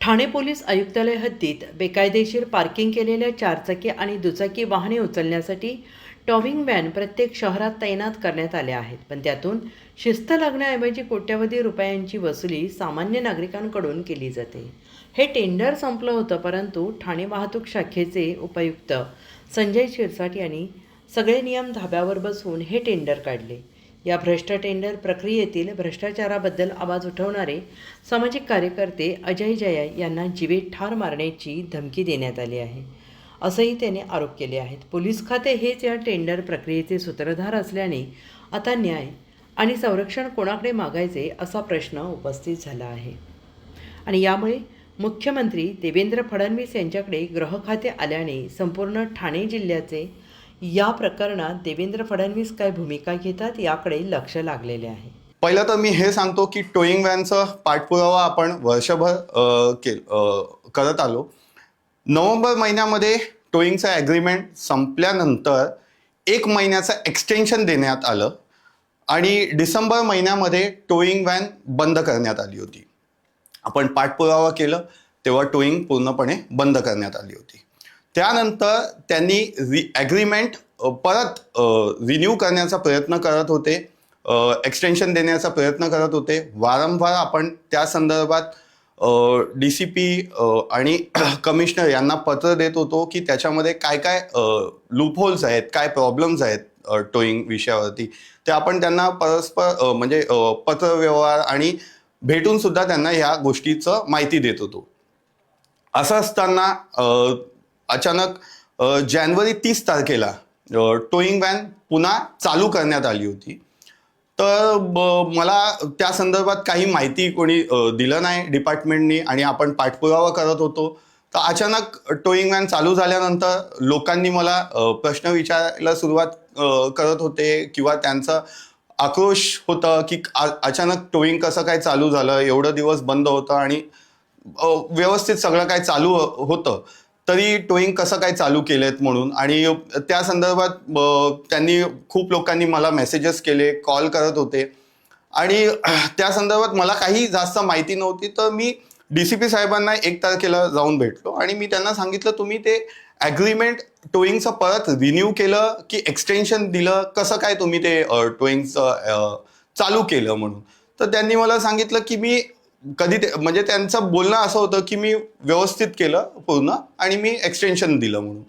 Thane police आयुक्तालय हद्दीत बेकायदेशीर पार्किंग केलेल्या चारचाकी आणि दुचाकी वाहने उचलण्यासाठी टॉविंग व्हॅन प्रत्येक शहरात तैनात करण्यात आल्या आहेत. पण त्यातून शिस्त लागण्याऐवजी कोट्यवधी रुपयांची वसुली सामान्य नागरिकांकडून केली जाते. हे टेंडर संपलं होतं परंतु ठाणे वाहतूक शाखेचे उपायुक्त संजय शिरसाट यांनी सगळे नियम धाब्यावर बसवून हे टेंडर काढले. या भ्रष्ट टेंडर प्रक्रियेतील भ्रष्टाचाराबद्दल आवाज उठवणारे सामाजिक कार्यकर्ते अजय जया यांना जीवे ठार मारण्याची धमकी देण्यात आली आहे. असंही त्याने आरोप केले आहेत. पोलीस खाते हेच या टेंडर प्रक्रियेचे सूत्रधार असल्याने आता न्याय आणि संरक्षण कोणाकडे मागायचे असा प्रश्न उपस्थित झाला आहे. आणि यामुळे मुख्यमंत्री देवेंद्र फडणवीस यांच्याकडे ग्रह खाते आल्याने संपूर्ण ठाणे जिल्ह्याचे या प्रकरणात देवेंद्र फडणवीस काय भूमिका घेतात याकडे लक्ष लागलेले आहे. पहिलं तर मी हे सांगतो की टोईंग व्हॅनचा पाठपुरावा आपण वर्षभर के करत आलो. नोव्हेंबर महिन्यामध्ये टोईंगचं ॲग्रीमेंट संपल्यानंतर एक महिन्याचं एक्सटेन्शन देण्यात आलं आणि डिसेंबर महिन्यामध्ये टोईंग व्हॅन बंद करण्यात आली होती. आपण पाठपुरावा केलं तेव्हा टोईंग पूर्णपणे बंद करण्यात आली होती. त्यानंतर त्यांनी रि ॲग्रीमेंट परत रिन्यू करण्याचा प्रयत्न करत होते. एक्सटेन्शन देण्याचा प्रयत्न करत होते. वारंवार आपण त्या संदर्भात डी सी पी आणि कमिशनर यांना पत्र देत होतो की त्याच्यामध्ये काय काय लूपहोल्स आहेत काय प्रॉब्लेम्स आहेत टोईंग विषयावरती. ते आपण त्यांना परस्पर म्हणजे पत्रव्यवहार आणि भेटून सुद्धा त्यांना ह्या गोष्टीचं माहिती देत होतो. असं असताना अचानक जानेवारी तीस तारखेला टोईंग व्हॅन पुन्हा चालू करण्यात आली होती. तर ब- मला त्या संदर्भात काही माहिती कोणी दिलं नाही डिपार्टमेंटनी आणि आपण पाठपुरावा करत होतो. तर अचानक टोईंग व्हॅन चालू झाल्यानंतर लोकांनी मला प्रश्न विचारायला सुरुवात करत होते किंवा त्यांचं आक्रोश होतं की अचानक टोईंग कसं काय चालू झालं एवढं दिवस बंद होतं आणि व्यवस्थित सगळं काय चालू होतं. तरी टोईंग कसं काय चालू केलेत म्हणून? आणि त्या संदर्भात त्यांनी खूप लोकांनी मला मेसेजेस केले कॉल करत होते. आणि त्या संदर्भात मला काही जास्त माहिती नव्हती तर मी डी सी पी साहेबांना एक तारखेला जाऊन भेटलो. आणि मी त्यांना सांगितलं तुम्ही ते ॲग्रीमेंट टोईंगचं परत रिन्यू केलं की एक्सटेन्शन दिलं? कसं काय तुम्ही ते टोईंगचं चालू केलं म्हणून? तर त्यांनी मला सांगितलं की मी कधी ते म्हणजे त्यांचं बोलणं असं होतं की मी व्यवस्थित केलं पूर्ण आणि मी एक्सटेन्शन दिलं म्हणून.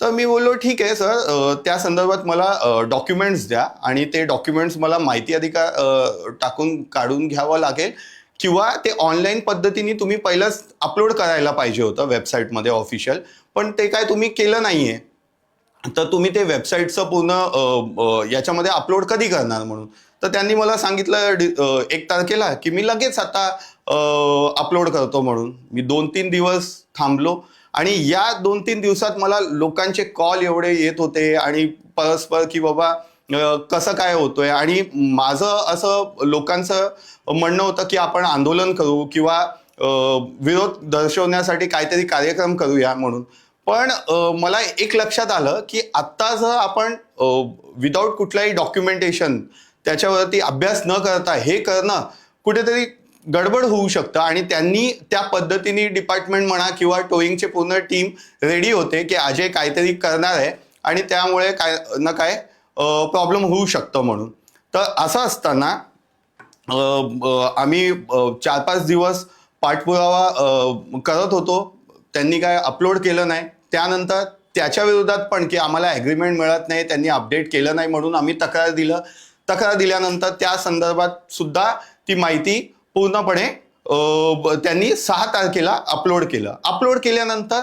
तर मी बोललो ठीक आहे सर त्या संदर्भात मला डॉक्युमेंट्स द्या आणि ते डॉक्युमेंट्स मला माहिती अधिकार टाकून काढून घ्यावं लागेल किंवा ते ऑनलाईन पद्धतीने तुम्ही पहिलंच अपलोड करायला पाहिजे होतं वेबसाईटमध्ये ऑफिशियल पण ते काय तुम्ही केलं नाही आहे तर तुम्ही ते वेबसाईटचं पूर्ण याच्यामध्ये अपलोड कधी करणार म्हणून? तर त्यांनी मला सांगितलं एक तारखेला की मी लगेच आता अपलोड करतो म्हणून. मी दोन तीन दिवस थांबलो आणि या दोन तीन दिवसात मला लोकांचे कॉल एवढे येत होते आणि परस्पर की बाबा कसं काय होतोय? आणि माझं असं लोकांचं म्हणणं होतं की आपण आंदोलन करू किंवा विरोध दर्शवण्यासाठी काहीतरी कार्यक्रम करूया म्हणून. पण मला एक लक्षात आलं की आत्ता जर आपण विदाऊट कुठल्याही डॉक्युमेंटेशन त्याच्यावरती अभ्यास न करता हे करणं कुठेतरी गडबड होऊ शकतं. आणि त्यांनी त्या पद्धतीने डिपार्टमेंट म्हणा किंवा टोईंगचे पूर्ण टीम रेडी होते की अजय काहीतरी करणार आहे आणि त्यामुळे काय ना काय प्रॉब्लेम होऊ शकतं म्हणून. तर असं असताना आम्ही चार पाच दिवस पाठपुरावा करत होतो. त्यांनी काय अपलोड केलं नाही. त्यानंतर त्याच्या विरोधात पण की आम्हाला ॲग्रीमेंट मिळत नाही त्यांनी अपडेट केलं नाही म्हणून आम्ही तक्रार दिलं. तक्रार दिल्यानंतर त्या संदर्भात सुद्धा ती माहिती पूर्णपणे त्यांनी सहा तारखेला अपलोड केलं. अपलोड केल्यानंतर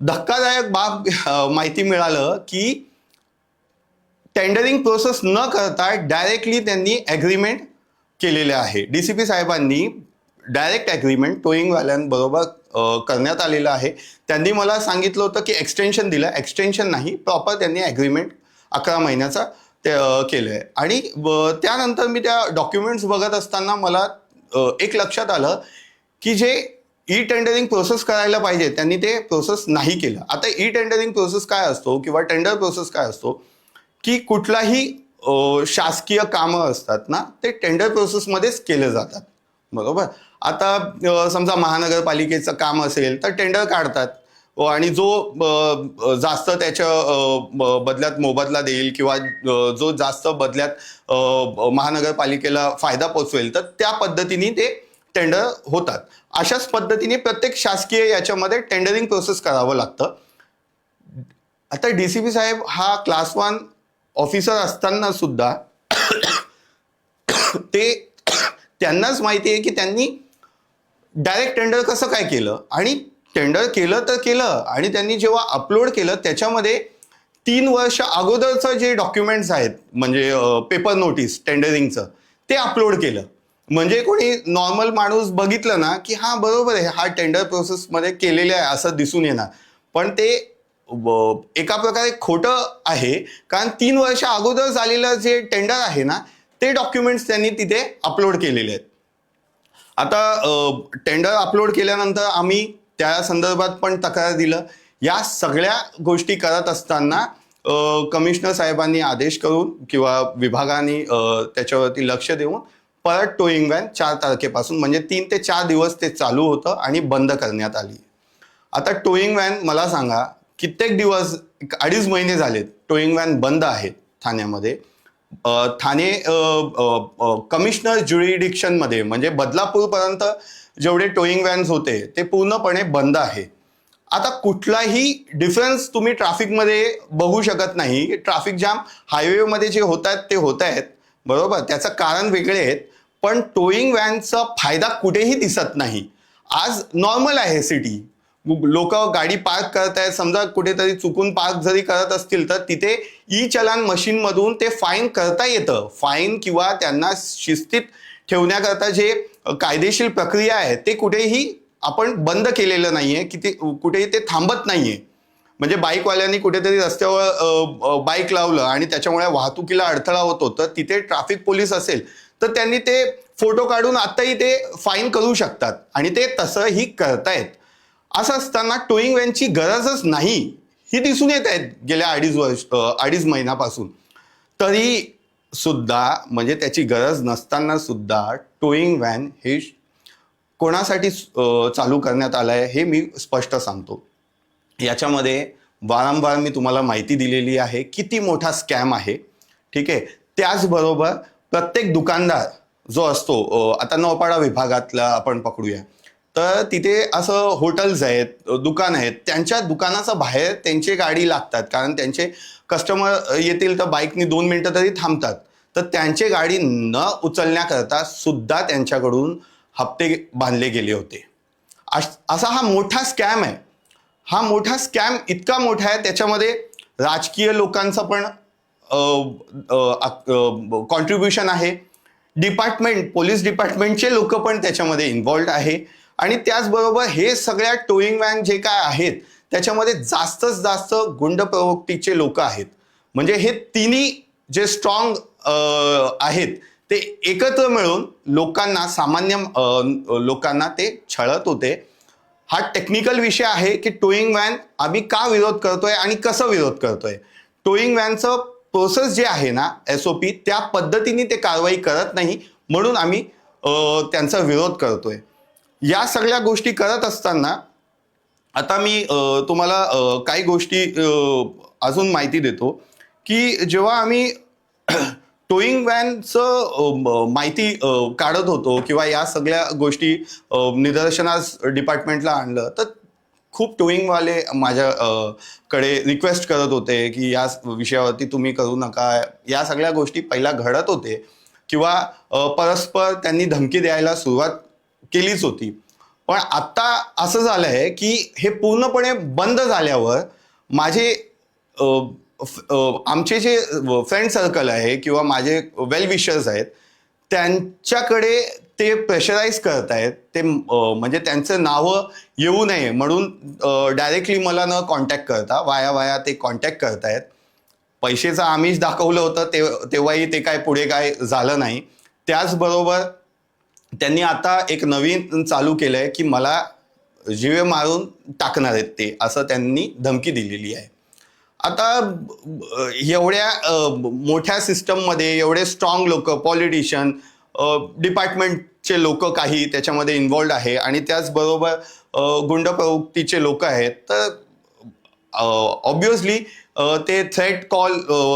धक्कादायक बाब माहिती मिळालं की टेंडरिंग प्रोसेस न करता डायरेक्टली त्यांनी ॲग्रीमेंट केलेले आहे. डी सी पी साहेबांनी डायरेक्ट ॲग्रीमेंट टोईंगवाल्यांबरोबर करण्यात आलेलं आहे. त्यांनी मला सांगितलं होतं की एक्सटेन्शन दिलं. एक्सटेन्शन नाही. प्रॉपर त्यांनी ॲग्रीमेंट अकरा महिन्याचा ते केलं आहे आणि त्यानंतर मी त्या डॉक्युमेंट्स बघत असताना मला एक लक्षात आलं की जे ई टेंडरिंग प्रोसेस करायला पाहिजे त्यांनी ते प्रोसेस नाही केलं. आता ई टेंडरिंग प्रोसेस काय असतो किंवा टेंडर प्रोसेस काय असतो की कुठलाही शासकीय कामं असतात ना ते टेंडर प्रोसेसमध्येच केले जातात. बरोबर? आता समजा महानगरपालिकेचं काम असेल तर टेंडर काढतात. आणि जो जास्त त्याच्या ब- बदल्यात मोबदला देईल किंवा जो जास्त बदल्यात महानगरपालिकेला फायदा पोचवेल तर त्या पद्धतीने ते टेंडर होतात. अशाच पद्धतीने प्रत्येक शासकीय याच्यामध्ये टेंडरिंग प्रोसेस करावं लागतं. आता डी सी पी साहेब हा क्लास वन ऑफिसर असताना सुद्धा ते त्यांनाच माहिती आहे की त्यांनी डायरेक्ट टेंडर कसं काय केलं आणि टेंडर केलं तर केलं आणि त्यांनी जेव्हा अपलोड केलं त्याच्यामध्ये तीन वर्ष अगोदरचं जे डॉक्युमेंट्स आहेत म्हणजे पेपर नोटीस टेंडरिंगचं ते अपलोड केलं. म्हणजे कोणी नॉर्मल माणूस बघितलं ना की हा बरोबर आहे हा टेंडर प्रोसेसमध्ये केलेले आहे असं दिसून येणार. पण ते एका प्रकारे खोटं आहे कारण तीन वर्ष अगोदर झालेलं जे टेंडर आहे ना ते डॉक्युमेंट्स त्यांनी तिथे अपलोड केलेले आहेत. आता टेंडर अपलोड केल्यानंतर आम्ही त्या संदर्भात पण तक्रार दिलं. या सगळ्या गोष्टी करत असताना कमिशनर साहेबांनी आदेश करून किंवा विभागाने त्याच्यावरती लक्ष देऊन परत टोईंग व्हॅन चार तारखेपासून म्हणजे तीन ते चार दिवस ते चालू होतं आणि बंद करण्यात आली. आता टोईंग व्हॅन मला सांगा कित्येक दिवस अडीच महिने झालेत टोईंग व्हॅन बंद आहेत ठाण्यामध्ये. ठाणे कमिशनर ज्युरिडिक्शनमध्ये म्हणजे बदलापूरपर्यंत जेवढे टोईंग व्हॅन्स होते ते पूर्णपणे बंद आहे. आता कुठलाही डिफरन्स तुम्ही ट्रॅफिकमध्ये बघू शकत नाही. ट्रॅफिक जाम हायवेमध्ये जे होत आहेत ते होत आहेत बरोबर? त्याचं कारण वेगळे आहेत. पण टोईंग व्हॅनचा फायदा कुठेही दिसत नाही. आज नॉर्मल आहे सिटी लोक गाडी पार्क करत आहेत. समजा कुठेतरी चुकून पार्क जरी करत असतील तर तिथे ई चलान मशीनमधून ते फाईन करता येतं. फाईन किंवा त्यांना शिस्तीत ठेवण्याकरता जे कायदेशीर प्रक्रिया आहे ते कुठेही आपण बंद केलेलं नाहीये. की ते कुठेही ते थांबत नाहीये. म्हणजे बाईकवाल्यांनी कुठेतरी रस्त्यावर बाईक लावलं आणि त्याच्यामुळे वाहतुकीला अडथळा होतो तर तिथे ट्रॅफिक पोलीस असेल तर त्यांनी ते फोटो काढून आत्ताही ते फाईन करू शकतात. आणि ते तसंही करतायत. असं असताना टोईंग व्हॅनची गरजच नाही. ही दिसून येत आहेत गेल्या अडीच वर्ष अडीच महिन्यापासून. तरी सुद्धा म्हणजे त्याची गरज नसताना सुद्धा टोईंग व्हॅन हे कोणासाठी चालू करण्यात आलं आहे हे मी स्पष्ट सांगतो. याच्यामध्ये वारंवार मी तुम्हाला माहिती दिलेली आहे किती मोठा स्कॅम आहे. ठीक आहे? त्याचबरोबर प्रत्येक दुकानदार जो असतो आता नौपाडा विभागातला आपण पकडूया. तर तिथे असं हॉटेल्स आहेत दुकान आहेत. त्यांच्या दुकानाच्या बाहेर त्यांची गाडी लागतात. कारण त्यांचे कस्टमर येतील तर बाईकनी दोन मिनटं तरी थांबतात. तर त्यांची गाडी न उचलण्याकरता सुद्धा त्यांच्याकडून हप्ते बांधले गेले होते. असा हा मोठा स्कॅम आहे. हा मोठा स्कॅम इतका मोठा आहे त्याच्यामध्ये राजकीय लोकांचं पण कॉन्ट्रीब्युशन आहे. डिपार्टमेंट पोलीस डिपार्टमेंटचे लोक पण त्याच्यामध्ये इन्व्हॉल्ड आहे. आणि त्याचबरोबर हे सगळ्या टोईंग वॅन जे काय आहेत त्याच्यामध्ये जास्तच जास्त गुंड प्रवृत्तीचे लोक आहेत. म्हणजे हे तिन्ही जे स्ट्रॉंग आहेत ते एकत्र मिळून लोकांना सामान्य लोकांना ते छळत होते. हा टेक्निकल विषय आहे की टोईंग व्हॅन आम्ही का विरोध करतोय आणि कसं विरोध करतोय? टोईंग वॅनचं प्रोसेस जे आहे ना एस ओ पी त्या पद्धतीने ते कारवाई करत नाही म्हणून आम्ही त्यांचा विरोध करतोय. या सगळ्या गोष्टी करत असताना आता मी तुम्हाला काही गोष्टी अजून माहिती देतो की जेव्हा आम्ही टोईंग व्हॅनचं म- माहिती काढत होतो किंवा या सगळ्या गोष्टी निदर्शनास डिपार्टमेंटला आणलं तर खूप टोईंगवाले माझ्याकडे रिक्वेस्ट करत होते की या विषयावरती तुम्ही करू नका. या सगळ्या गोष्टी पहिला घडत होते किंवा परस्पर त्यांनी धमकी द्यायला सुरुवात केलीच होती. पण आत्ता असं झालं आहे की हे पूर्णपणे बंद झाल्यावर माझे आमचे जे फ्रेंड सर्कल आहे किंवा माझे वेल विशर्स आहेत त्यांच्याकडे ते प्रेशराईज करत आहेत ते म्हणजे त्यांचं नावं येऊ नये म्हणून डायरेक्टली मला न कॉन्टॅक्ट करता वाया वाया ते कॉन्टॅक्ट करतायत. पैशाचं आमिष दाखवलं होतं ते तेव्हाही ते काय पुढे काय झालं नाही. त्याचबरोबर त्यांनी आता एक नवीन चालू केलं आहे की मला जीवे मारून टाकणार आहेत ते असं त्यांनी धमकी दिलेली आहे. आता एवढ्या मोठ्या सिस्टममध्ये एवढे स्ट्रॉंग लोक पॉलिटिशियन डिपार्टमेंटचे लोक काही त्याच्यामध्ये इन्वॉल्ड आहे आणि त्याचबरोबर गुंड प्रवृत्तीचे लोक आहेत तर ऑब्विसली ते थ्रेट कॉल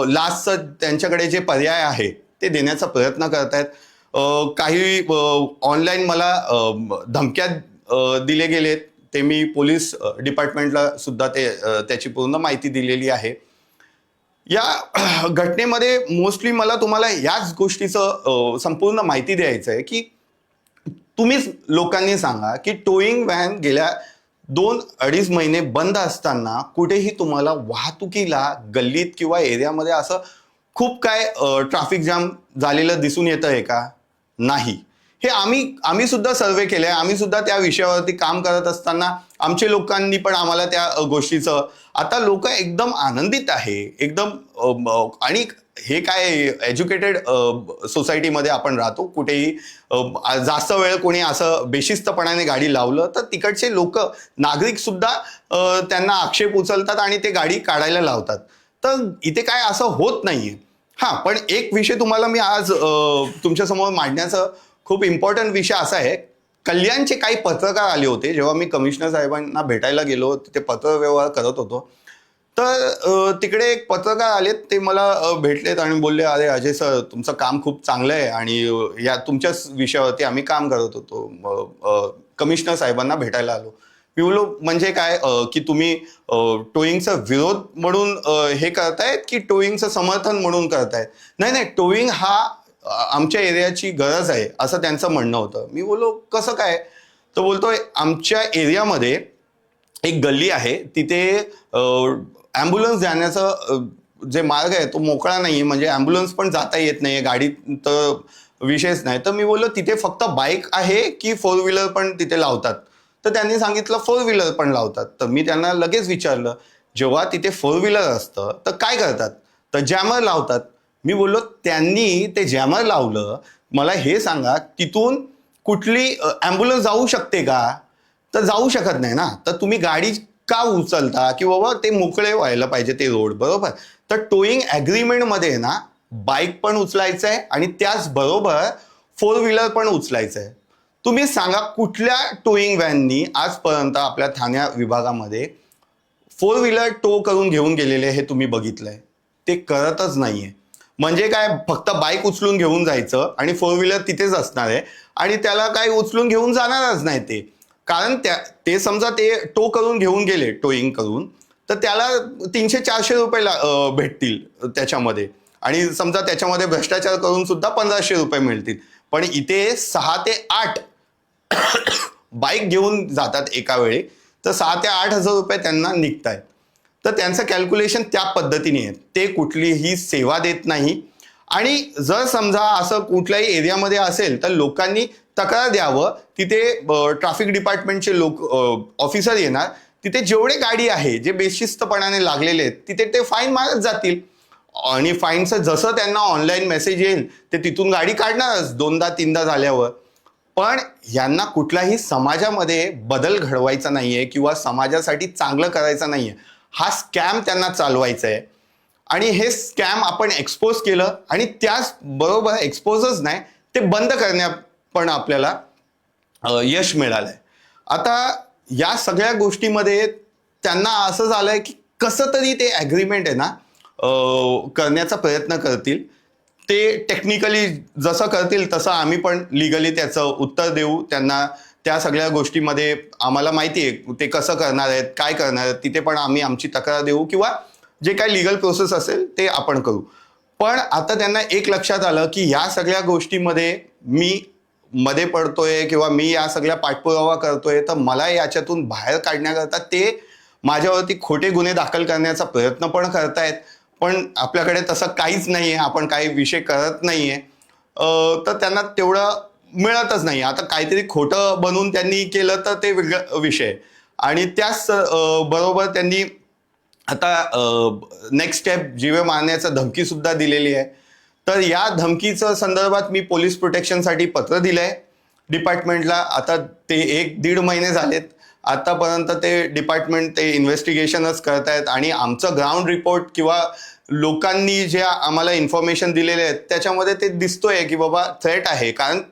लास्टचं त्यांच्याकडे जे पर्याय आहे ते देण्याचा प्रयत्न करत आहेत काही ऑनलाईन मला धमक्या दिले गेलेत. ते मी पोलीस डिपार्टमेंटला सुद्धा ते त्याची पूर्ण माहिती दिलेली आहे. या घटनेमध्ये मोस्टली मला तुम्हाला याच गोष्टीचं संपूर्ण माहिती द्यायचं आहे की तुम्हीच लोकांनी सांगा की टोईंग व्हॅन गेल्या दोन अडीच महिने बंद असताना कुठेही तुम्हाला वाहतुकीला गल्लीत किंवा एरियामध्ये असं खूप काय ट्रॅफिक जाम झालेलं दिसून येतं आहे का? नाही. हे आम्ही आम्ही सुद्धा सर्वे केले आम्ही सुद्धा त्या विषयावरती काम करत असताना आमच्या लोकांनी पण आम्हाला त्या गोष्टीचं आता लोक एकदम आनंदित आहे. एकदम आणि हे काय एज्युकेटेड सोसायटीमध्ये आपण राहतो. कुठेही जास्त वेळ कोणी असं बेशिस्तपणाने गाडी लावलं तर तिकडचे लोक नागरिकसुद्धा त्यांना आक्षेप उचलतात आणि ते गाडी काढायला लावतात. तर इथे काय असं होत नाहीये. हां पण एक विषय तुम्हाला मी आज तुमच्यासमोर खूप इम्पॉर्टंट विषय असा आहे. कल्याणचे काही पत्रकार आले होते जेव्हा मी कमिशनर साहेबांना भेटायला गेलो तिथे पत्रव्यवहार करत होतो. तर तिकडे एक पत्रकार आलेत ते मला भेटलेत आणि बोलले अरे अजय सर तुमचं काम खूप चांगलं आहे आणि या तुमच्याच विषयावरती आम्ही काम करत होतो. कमिशनर साहेबांना भेटायला आलो. मी म्हणजे काय? की तुम्ही टोईंगचा विरोध म्हणून हे करतायत की टोईंगचं समर्थन म्हणून करतायत? नाही नाही टोईंग हा आमच्या एरियाची गरज आहे असं त्यांचं म्हणणं होतं. मी बोललो कसं काय? तर बोलतोय आमच्या एरियामध्ये एक गल्ली आहे तिथे ॲम्ब्युलन्स जाण्याचं जे मार्ग आहे तो मोकळा नाही आहे म्हणजे ॲम्ब्युलन्स पण जाता येत नाही आहे गाडी तर विशेष नाही. तर मी बोललो तिथे फक्त बाईक आहे की फोर व्हीलर पण तिथे लावतात? तर त्यांनी सांगितलं फोर व्हीलर पण लावतात. तर मी त्यांना लगेच विचारलं जेव्हा तिथे फोर व्हीलर असतं तर काय करतात? तर जॅमर लावतात. मी बोललो त्यांनी ते जॅमर लावलं. मला हे सांगा तिथून कुठली ॲम्ब्युलन्स जाऊ शकते का? तर जाऊ शकत नाही ना. तर तुम्ही गाडी का उचलता? की बाबा ते मोकळे व्हायला पाहिजे ते रोड बरोबर? तर टोईंग ॲग्रीमेंटमध्ये ना बाईक पण उचलायचं आहे आणि त्याचबरोबर फोर व्हीलर पण उचलायचं आहे तुम्ही सांगा कुठल्या टोईंग व्हॅननी आजपर्यंत आपल्या ठाण्या विभागामध्ये फोर व्हीलर टो करून घेऊन गेलेले हे तुम्ही बघितलंय. ते करतच नाहीये. म्हणजे काय फक्त बाईक उचलून घेऊन जायचं आणि फोर व्हीलर तिथेच असणार आहे आणि त्याला काय उचलून घेऊन जाणारच नाही ते. कारण त्या ते समजा ते टो करून घेऊन गेले टोईंग करून तर त्याला तीनशे चारशे रुपये ला- भेटतील त्याच्यामध्ये. आणि समजा त्याच्यामध्ये भ्रष्टाचार करून सुद्धा पंधराशे रुपये मिळतील. पण इथे सहा ते आठ बाईक घेऊन जातात एका वेळी तर सहा ते आठ हजार रुपये त्यांना निघत आहेत तर त्यांचं कॅल्क्युलेशन त्या पद्धतीने आहे. ते कुठलीही सेवा देत नाही. आणि जर समजा असं कुठल्याही एरियामध्ये असेल तर लोकांनी तक्रार द्यावं. तिथे ट्रॅफिक डिपार्टमेंटचे लोक ऑफिसर येणार. तिथे जेवढे गाडी आहे जे बेशिस्तपणाने लागलेले आहेत तिथे ते फाईन मारत जातील. आणि फाईनचं जसं त्यांना ऑनलाईन मेसेज येईल ते तिथून गाडी काढणारच दोनदा तीनदा झाल्यावर. पण यांना कुठलाही समाजामध्ये बदल घडवायचा नाही आहे किंवा समाजासाठी चांगलं करायचं नाही आहे हा स्कॅम त्यांना चालवायचा आहे आणि हे स्कॅम आपण एक्सपोज केलं आणि त्याच बरोबर एक्सपोजच नाही ते बंद करण्या पण आपल्याला यश मिळालं आहे आता या सगळ्या गोष्टीमध्ये त्यांना असं झालं आहे की कसं तरी ते ॲग्रीमेंट आहे ना करण्याचा प्रयत्न करतील. ते टेक्निकली जसं करतील तसं आम्ही पण लिगली त्याचं उत्तर देऊ. त्यांना त्या सगळ्या गोष्टीमध्ये आम्हाला माहिती आहे ते कसं करणार आहेत काय करणार आहेत तिथे पण आम्ही आमची तक्रार देऊ किंवा जे काही लिगल प्रोसेस असेल ते आपण करू. पण आता त्यांना एक लक्षात आलं की या सगळ्या गोष्टीमध्ये मी मध्ये पडतोय किंवा मी या सगळ्या पाठपुरावा करतोय तर मला याच्यातून बाहेर काढण्याकरता ते माझ्यावरती खोटे गुन्हे दाखल करण्याचा प्रयत्न पण करतायत. पण आपल्याकडे तसं काहीच नाही आहे आपण काही विषय करत नाही आहे तर त्यांना तेवढं मिळतच नाही. आता काहीतरी खोटं बनवून त्यांनी केलं तर ते वेगळं विषय. आणि त्याच बरोबर त्यांनी आता नेक्स्ट स्टेप जीवे मारण्याचं धमकीसुद्धा दिलेली आहे. तर या धमकीचं संदर्भात मी पोलीस प्रोटेक्शनसाठी पत्र दिलं आहे डिपार्टमेंटला आता ते एक दीड महिने झालेत. आतापर्यंत ते डिपार्टमेंट ते इन्व्हेस्टिगेशनच करतायत आणि आमचं ग्राउंड रिपोर्ट किंवा लोकांनी जे आम्हाला इन्फॉर्मेशन दिलेले आहेत त्याच्यामध्ये ते दिसतोय की बाबा थ्रेट आहे. कारण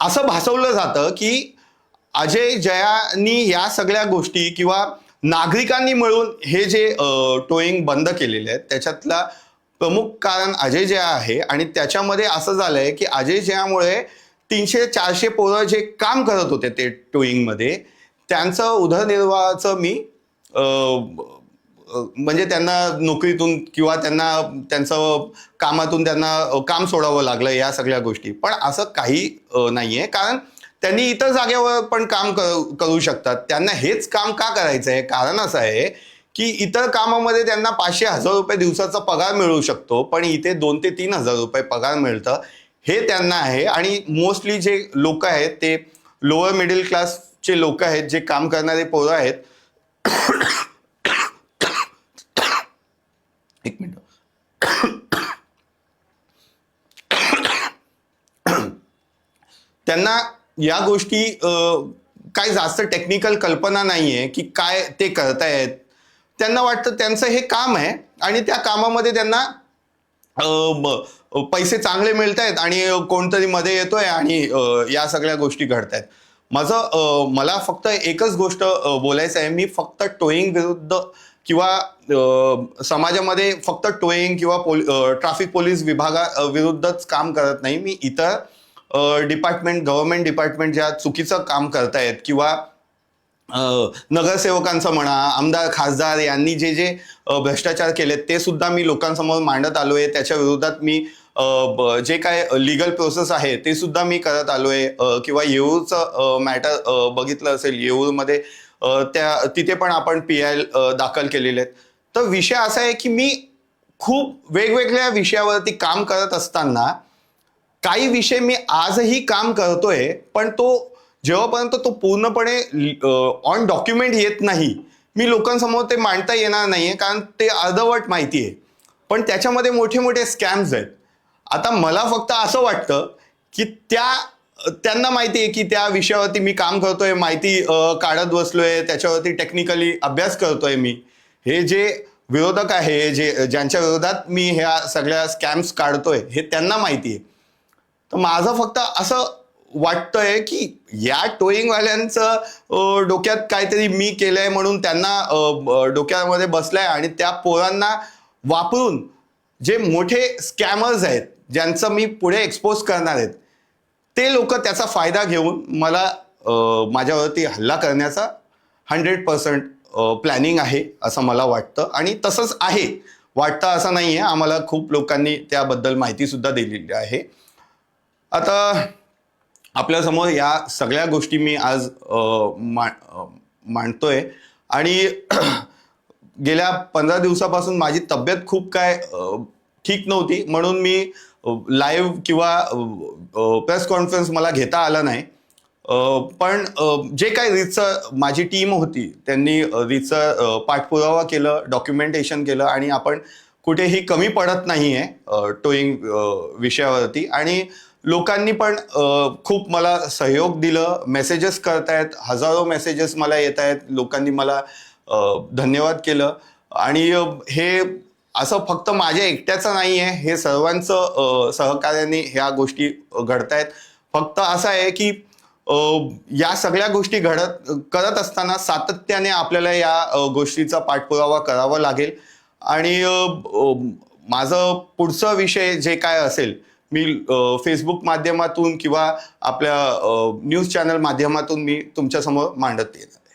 असं भासवलं जातं की अजय जयानी या सगळ्या गोष्टी किंवा नागरिकांनी मिळून हे जे टोईंग बंद केलेले आहेत त्याच्यातला प्रमुख कारण अजय जया आहे आणि त्याच्यामध्ये असं झालंय की अजय जयामुळे तीनशे चारशे पोरं जे काम करत होते ते टोईंगमध्ये त्यांचं उदरनिर्वाहाचं मी म्हणजे त्यांना नोकरीतून किंवा त्यांना त्यांचं कामातून त्यांना काम सोडावं लागलं या सगळ्या गोष्टी. पण असं काही नाही आहे कारण त्यांनी इतर जागेवर पण काम करू शकतात. त्यांना हेच काम का करायचं आहे कारण असं आहे की इतर कामामध्ये त्यांना पाचशे हजार रुपये दिवसाचा पगार मिळू शकतो. पण इथे दोन ते तीन हजार रुपये पगार मिळतं. हे त्यांना आहे. आणि मोस्टली जे लोक आहेत ते लोअर मिडल चे लोक आहेत जे काम करणारे पोरं आहेत. एक मिनिट. त्यांना या गोष्टी काय जास्त टेक्निकल कल्पना नाहीये की काय ते करतायत. त्यांना वाटतं त्यांचं हे काम आहे आणि त्या कामामध्ये त्यांना पैसे चांगले मिळत आहेत आणि कोणतरी मध्ये येतोय आणि या सगळ्या गोष्टी घडत आहेत माझं मला फक्त एकच गोष्ट बोलायचं आहे. मी फक्त टोईंग विरुद्ध किंवा समाजामध्ये फक्त टोईंग किंवा पोल ट्रॅफिक पोलीस विभागा विरुद्धच काम करत नाही. मी इतर डिपार्टमेंट गव्हर्नमेंट डिपार्टमेंट ज्या चुकीचं काम करतायत किंवा नगरसेवकांचं म्हणा आमदार खासदार यांनी जे जे भ्रष्टाचार केलेत ते सुद्धा मी लोकांसमोर मांडत आलो आहे त्याच्या विरोधात मी ब- जे काय लिगल प्रोसेस आहे ते सुद्धा मी करत आलो आहे किंवा येऊरचं मॅटर बघितलं असेल येऊरमध्ये त्या तिथे पण आपण पी आय दाखल केलेले आहेत तर विषय असा आहे की मी खूप वेगवेगळ्या विषयावरती काम करत असताना काही विषय मी आजही काम करतोय पण तो जेव्हापर्यंत तो पूर्णपणे ऑन डॉक्युमेंट येत नाही मी लोकांसमोर ते मांडता येणार नाही आहे कारण ते अर्धवट माहिती आहे. पण त्याच्यामध्ये मोठे मोठे स्कॅम्स आहेत. आता मला फक्त असं वाटतं की त्या त्यांना माहिती आहे की त्या विषयावरती मी काम करतोय माहिती काढत बसलोय त्याच्यावरती टेक्निकली अभ्यास करतोय मी. हे जे विरोधक आहे जे ज्यांच्या विरोधात मी ह्या सगळ्या स्कॅम्स काढतोय हे त्यांना माहिती आहे. तर माझं फक्त असं वाटतंय की या टोईंगवाल्यांचं डोक्यात काहीतरी मी केलंय म्हणून त्यांना ब- डोक्यामध्ये बसलंय आणि त्या पोरांना वापरून जे मोठे स्कॅमर्स आहेत ज्यांचं मी पुढे एक्सपोज करणार आहेत ते लोक त्याचा फायदा घेऊन मला माझ्यावरती हल्ला करण्याचा हंड्रेड पर्सेंट प्लॅनिंग आहे असं मला वाटतं. आणि तसंच आहे. वाटतं असं नाही आहे आम्हाला खूप लोकांनी त्याबद्दल माहितीसुद्धा दिलेली आहे. आता आपल्यासमोर या सगळ्या गोष्टी मी आज मा मांडतोय. आणि गेल्या पंधरा दिवसापासून माझी तब्येत खूप काय ठीक नव्हती. म्हणून मी लाईव्ह किंवा प्रेस कॉन्फरन्स मला घेता आला नाही. पण जे काही रीतसर माझी टीम होती त्यांनी अ, रीतसर पाठपुरावा केलं डॉक्युमेंटेशन केलं आणि आपण कुठेही कमी पडत नाही आहे टोईंग विषयावरती. आणि लोकांनी पण खूप मला सहयोग दिलं. मेसेजेस करतायत. हजारो मेसेजेस मला येत आहेत लोकांनी मला धन्यवाद केलं. आणि हे असं फक्त माझ्या एकट्याचं नाही आहे हे सर्वांचं सहकार्याने ह्या गोष्टी घडतायत. फक्त असं आहे की या सगळ्या गोष्टी घडत करत असताना सातत्याने आपल्याला या गोष्टीचा पाठपुरावा करावा लागेल. आणि माझं पुढचा विषय जे काय असेल मी फेसबुक माध्यमातून किंवा आपल्या न्यूज चॅनल माध्यमातून मी तुमच्यासमोर मांडत येणार